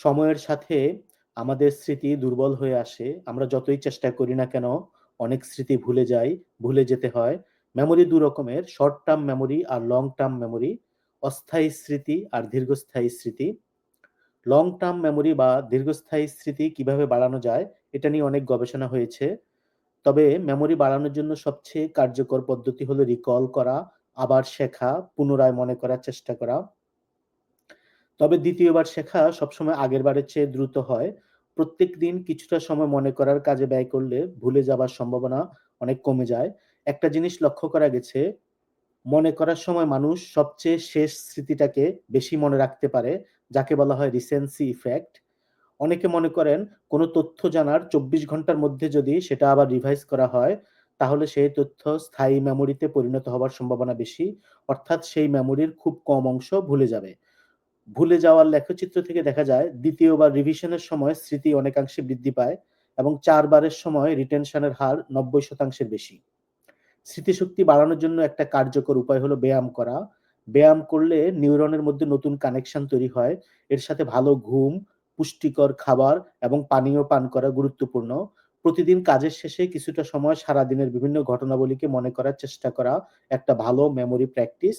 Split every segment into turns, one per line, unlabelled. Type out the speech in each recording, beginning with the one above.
সময়ের সাথে আমাদের স্মৃতি দুর্বল হয়ে আসে। আমরা যতই চেষ্টা করি না কেন অনেক স্মৃতি ভুলে যাই, ভুলে যেতে হয়। মেমোরি ২ রকমের শর্ট টার্ম মেমোরি আর লং টার্ম মেমোরি। অস্থায়ী স্মৃতি আর দীর্ঘস্থায়ী স্মৃতি। লং টার্ম মেমোরি বা দীর্ঘস্থায়ী স্মৃতি কীভাবে বাড়ানো যায় এটা নিয়ে অনেক গবেষণা হয়েছে। তবে মেমোরি বাড়ানোর জন্য সবচেয়ে কার্যকর পদ্ধতি হলো রিকল করা, আবার শেখা, পুনরায় মনে করার চেষ্টা করা। তবে দ্বিতীয়বার শেখা সবসময় আগের বারের চেয়ে দ্রুত হয়। প্রত্যেক দিন কিছুটা সময় মনে করার কাজে ব্যয় করলে ভুলে যাবার সম্ভাবনা অনেক কমে যায়। একটা জিনিস লক্ষ্য করা গেছে, মনে করার সময় মানুষ সবচেয়ে শেষ স্মৃতিটাকে বেশি মনে রাখতে পারে, যাকে বলা হয় রিসেন্সি ইফেক্ট। অনেকে মনে করেন কোনো তথ্য জানার ২৪ ঘণ্টার মধ্যে যদি সেটা আবার রিভাইজ করা হয়, তাহলে সেই তথ্য স্থায়ী মেমোরিতে পরিণত হওয়ার সম্ভাবনা বেশি। অর্থাৎ সেই মেমোরির খুব কম অংশ ভুলে যাবে। ভুলে যাওয়ার লেখচিত্র থেকে দেখা যায় দ্বিতীয়বার রিভিশনের সময় স্মৃতি অনেকাংশে বৃদ্ধি পায় এবং চারবারের সময় রিটেনশনের হার নব্বই শতাংশের বেশি। স্মৃতিশক্তি বাড়ানোর জন্য একটা কার্যকর উপায় হলো ব্যায়াম করা। ব্যায়াম করলে নিউরনের মধ্যে নতুন কানেকশন তৈরি হয়। এর সাথে ভালো ঘুম, পুষ্টিকর খাবার এবং পানীয় পান করা গুরুত্বপূর্ণ। প্রতিদিন কাজের শেষে কিছুটা সময় সারাদিনের বিভিন্ন ঘটনাবলীকে মনে করার চেষ্টা করা একটা ভালো মেমোরি প্র্যাকটিস।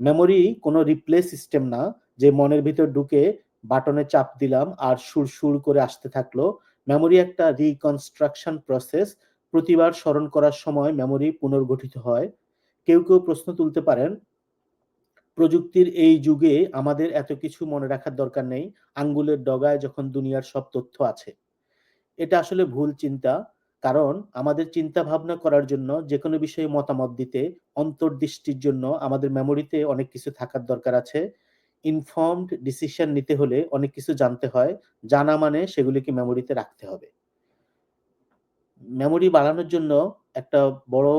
মেমোরি কোনো রিপ্লে সিস্টেম না যে মনের ভিতর ঢুকে বাটনে চাপ দিলাম আর সুর সুর করে আসতে থাকল। মেমোরি একটা রিকনস্ট্রাকশন প্রসেস। প্রতিবার স্মরণ করার সময় মেমোরি পুনর্গঠিত হয়। কেউ, কেউ প্রশ্ন তুলতে পারেন, প্রযুক্তির এই যুগে আমাদের এত কিছু মনে রাখার দরকার নেই। আঙ্গুলের ডগায় যখন দুনিয়ার সব তথ্য আছে। এটা আসলে ভুল চিন্তা। কারণ আমাদের চিন্তা ভাবনা করার জন্য যেকোনো বিষয়ে মতামত দিতে, অন্তর্দৃষ্টির জন্য আমাদের মেমোরিতে অনেক কিছু থাকার দরকার আছে। ইনফর্মড ডিসিশন নিতে হলে অনেক কিছু জানতে হয়। জানা মানে সেগুলিকে মেমোরিতে রাখতে হবে। মেমোরি বাড়ানোর জন্য একটা বড়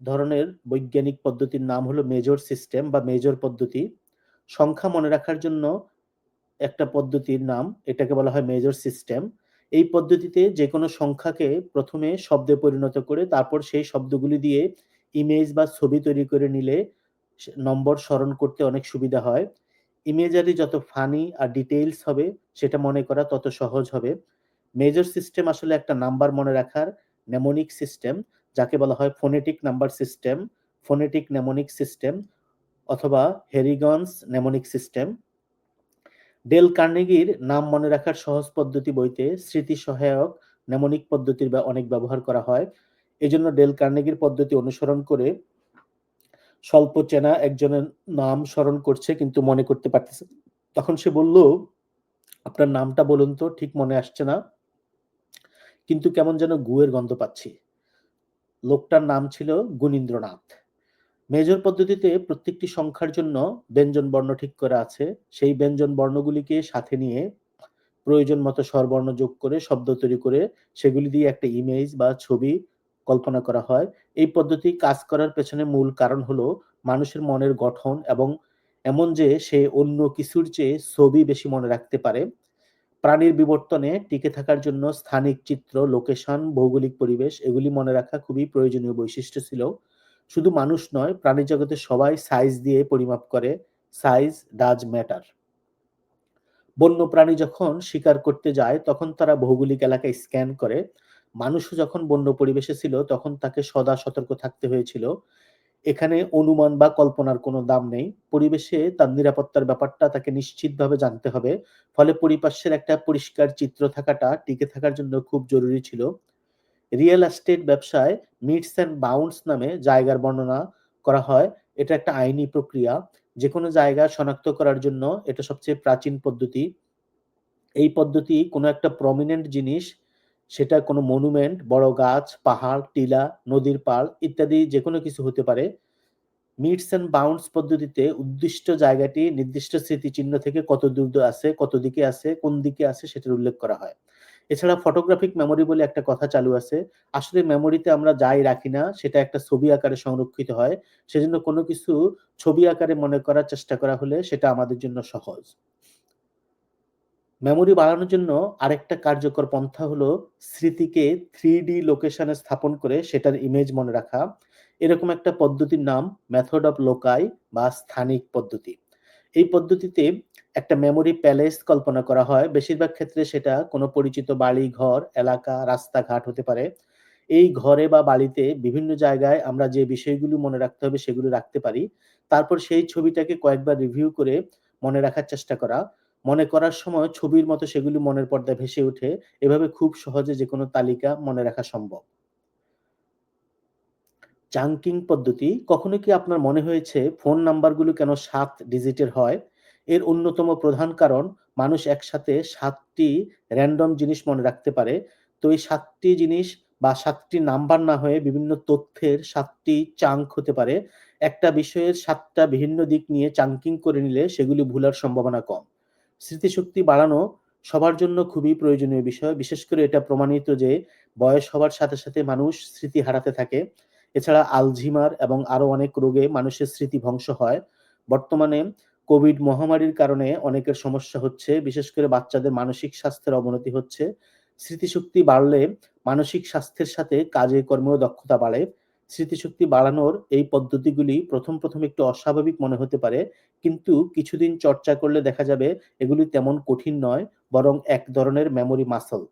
ধরনের বৈজ্ঞানিক পদ্ধতির নাম হলো মেজর সিস্টেম বা মেজর পদ্ধতি। সংখ্যা মনে রাখার জন্য একটা পদ্ধতির নাম, এটাকে বলা হয় মেজর সিস্টেম। এই পদ্ধতিতে যেকোনো সংখ্যাকে প্রথমে শব্দে পরিণত করে তারপর সেই শব্দগুলি দিয়ে ইমেজ বা ছবি তৈরি করে নিলে নম্বর স্মরণ করতে অনেক সুবিধা হয়। ইমেজারি যত ফানি আর ডিটেইলস হবে সেটা মনে করা তত সহজ হবে। মেজর সিস্টেম আসলে একটা নাম্বার মনে রাখার নেমোনিক সিস্টেম যাকে বলা হয় phonetic number system, phonetic mnemonic system অথবা হেরিগনস নেমোনিক সিস্টেম। ডেল কার্নেগির নাম মনে রাখার সহজ পদ্ধতি বইতে স্মৃতি সহায়ক নেমোনিক পদ্ধতির অনেক ব্যবহার করা হয়। এজন্য ডেল কার্নেগির পদ্ধতি অনুসরণ করে স্বল্প চেনা একজনের নাম স্মরণ করছে কিন্তু মনে করতে পারতেছে তখন সে বলল, "আপনার নামটা বলুন তো ঠিক মনে আসছে না। কিন্তু কেমন যেন গুয়ের গন্ধ পাচ্ছি।" লোকটার নাম ছিল গুণীন্দ্রনাথ। মেজর পদ্ধতিতে প্রত্যেকটি সংখ্যার জন্য ব্যঞ্জন বর্ণ ঠিক করা আছে। সেই ব্যঞ্জন বর্ণগুলিকে সাথে নিয়ে প্রয়োজন মতো স্বরবর্ণ যোগ করে শব্দ তৈরি করে সেগুলি দিয়ে একটা ইমেজ বা ছবি কল্পনা করা হয়। এই পদ্ধতি কাজ করার পেছনে মূল কারণ হলো মানুষের মনের গঠন এবং এমন যে সে অন্য কিছুর চেয়ে ছবি বেশি মনে রাখতে পারে। প্রাণীর বিবর্তনে টিকে থাকার জন্য স্থানিক চিত্র, লোকেশন, ভৌগোলিক পরিবেশ এগুলি মনে রাখা খুবই প্রয়োজনীয় বৈশিষ্ট্য ছিল। শুধু মানুষ নয়, প্রাণী জগতে সবাই সাইজ দিয়ে পরিমাপ করে। Size does matter. বন্য প্রাণী যখন শিকার করতে যায় তখন তারা ভৌগোলিক এলাকা স্ক্যান করে। মানুষও যখন বন্য পরিবেশে ছিল, তখন তাকে সদা সতর্ক থাকতে হয়েছিল। এখানে অনুমান বা কল্পনার কোনো দাম নেই। পরিবেশে তার নিরাপত্তার ব্যাপারটা তাকে নিশ্চিতভাবে জানতে হবে। ফলে পরিপার্শ্বের একটা পরিষ্কার চিত্র থাকাটা, টিকে থাকার জন্য খুব জরুরি ছিল। রিয়েল এস্টেট ব্যবসায় মিটস অ্যান্ড বাউন্ডস নামে জায়গার বর্ণনা করা হয়। এটা একটা আইনি প্রক্রিয়া। যে কোনো জায়গা শনাক্ত করার জন্য এটা সবচেয়ে প্রাচীন পদ্ধতি। এই পদ্ধতি কোনো একটা প্রমিনেন্ট জিনিস সেটা কোনো মনুমেন্ট, বড় গাছ, পাহাড়, টিলা, নদীর পাড় ইত্যাদি যেকোনো কিছু হতে পারে। মিটস অ্যান্ড বাউন্ডস পদ্ধতিতে উদ্দিষ্ট জায়গাটি নির্দিষ্ট স্মৃতিচিহ্ন থেকে কত দূর আছে, কত দিকে আছে, কোন দিকে আছে সেটার উল্লেখ করা হয়। এছাড়া ফটোগ্রাফিক মেমোরি বলে একটা কথা চালু আছে। আসলে মেমোরিতে আমরা যাই রাখি না সেটা একটা ছবি আকারে সংরক্ষিত হয়। সেজন্য কোনো কিছু ছবি আকারে মনে করার চেষ্টা করা হলে সেটা আমাদের জন্য সহজ। মেমোরি বাড়ানোর জন্য আরেকটা কার্যকর পন্থা হলো স্মৃতিকে 3D লোকেশনে স্থাপন করে সেটার ইমেজ মনে রাখা। এরকম একটা পদ্ধতির নাম মেথড অফ লোকাই বা স্থানিক পদ্ধতি। এই পদ্ধতিতে একটা মেমোরি প্যালেস কল্পনা করা হয়। বেশিরভাগ ক্ষেত্রে সেটা কোনো পরিচিত বাড়ি, ঘর, এলাকা, রাস্তাঘাট হতে পারে। এই ঘরে বা বাড়িতে বিভিন্ন জায়গায় আমরা যে বিষয়গুলো মনে রাখতে হবে সেগুলো রাখতে পারি। তারপর সেই ছবিটাকে কয়েকবার রিভিউ করে মনে রাখার চেষ্টা করা। মনে করার সময় ছবির মতো সেগুলি মনের পর্দায় ভেসে ওঠে। এভাবে খুব সহজে যেকোনো তালিকা মনে রাখা সম্ভব। চাংকিং পদ্ধতি, কখনো কি আপনার মনে হয়েছে ফোন নাম্বারগুলো কেন সাত ডিজিটের হয়? এর অন্যতম প্রধান কারণ, মানুষ একসাথে সাতটি র‍্যান্ডম জিনিস মনে রাখতে পারে। তো এই সাতটি জিনিস বা সাতটি নাম্বার না হয়ে বিভিন্ন তথ্যের সাতটি চাঙ্ক হতে পারে। একটা বিষয়ের সাতটা বিভিন্ন দিক নিয়ে চাংকিং করে নিলে সেগুলি ভুলার সম্ভাবনা কম। স্মৃতিশক্তি বাড়ানো সবার জন্য খুবই প্রয়োজনীয় বিষয়। বিশেষ করে এটা প্রমাণিত যে বয়স হওয়ার সাথে, সাথে মানুষ স্মৃতি হারাতে থাকে। এছাড়া আলঝিমার এবং আরও অনেক রোগে মানুষের স্মৃতি ধ্বংস হয়। বর্তমানে কোভিড মহামারীর কারণে অনেকের সমস্যা হচ্ছে। বিশেষ করে বাচ্চাদের মানসিক স্বাস্থ্যের অবনতি হচ্ছে। স্মৃতিশক্তি বাড়লে মানসিক স্বাস্থ্যের সাথে কাজে কর্মেও দক্ষতা বাড়ে। স্মৃতিশক্তি বাড়ানোর এই পদ্ধতিগুলি ১ম, ১ম একটু অস্বাভাবিক মনে হতে পারে। কিন্তু কিছুদিন চর্চা করলে দেখা যাবে এগুলি তেমন কঠিন নয় বরং এক ধরনের মেমোরি মাসল।